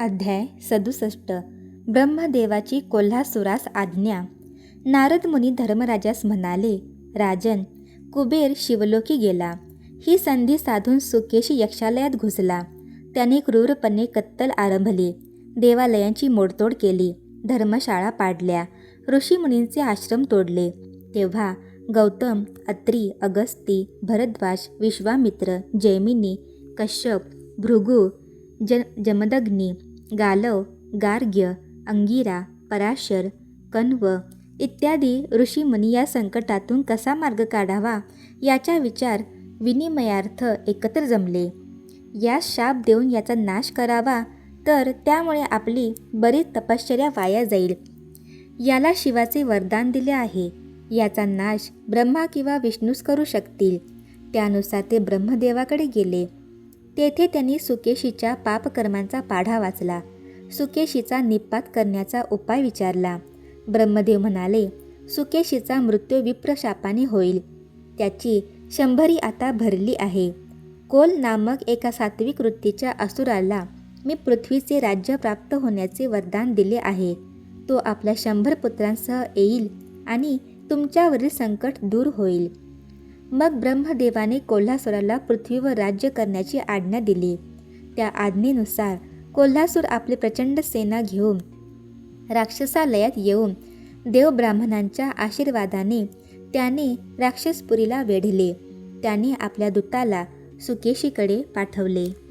अध्याय सदुसष्ट. ब्रह्मदेवाची कोल्हासुरास आज्ञा. नारद मुनी धर्मराजास म्हणाले राजन कुबेर शिवलोकी गेला. ही संधी साधून सुकेशी यक्षालयात घुसला. त्याने क्रूरपणे कत्तल आरंभली. देवालयांची मोडतोड केली. धर्मशाळा पाडल्या. ऋषीमुनींचे आश्रम तोडले. तेव्हा गौतम अत्री अगस्ती भरद्वाज विश्वामित्र जैमिनी कश्यप भृगू ज जमदग्नी गालव गार्ग्य अंगिरा पराशर कण्व इत्यादी ऋषीमुनी या संकटातून कसा मार्ग काढावा याचा विचार विनिमयार्थ एकत्र जमले. यास शाप देऊन याचा नाश करावा तर त्यामुळे आपली बरीच तपश्चर्या वाया जाईल. याला शिवाचे वरदान दिले आहे. याचा नाश ब्रह्मा किंवा विष्णूच करू शकतील. त्यानुसार ते ब्रह्मदेवाकडे गेले. तेथे त्यांनी सुकेशीच्या पापकर्मांचा पाढा वाचला. सुकेशीचा निपात करण्याचा उपाय विचारला. ब्रह्मदेव म्हणाले सुकेशीचा मृत्यू विप्रशापाने होईल. त्याची शंभरी आता भरली आहे. कोल नामक एका सात्विक वृत्तीच्या असुराला मी पृथ्वीचे राज्य प्राप्त होण्याचे वरदान दिले आहे. तो आपल्या शंभर पुत्रांसह येईल आणि तुमच्यावरील संकट दूर होईल. मग ब्रह्मदेवाने कोल्हासुराला पृथ्वीवर राज्य करण्याची आज्ञा दिली. त्या आज्ञेनुसार कोल्हासूर आपली प्रचंड सेना घेऊन राक्षसालयात येऊन देव ब्राह्मणांच्या आशीर्वादाने त्याने राक्षसपुरीला वेढले. त्याने आपल्या दूताला सुकेशीकडे पाठवले.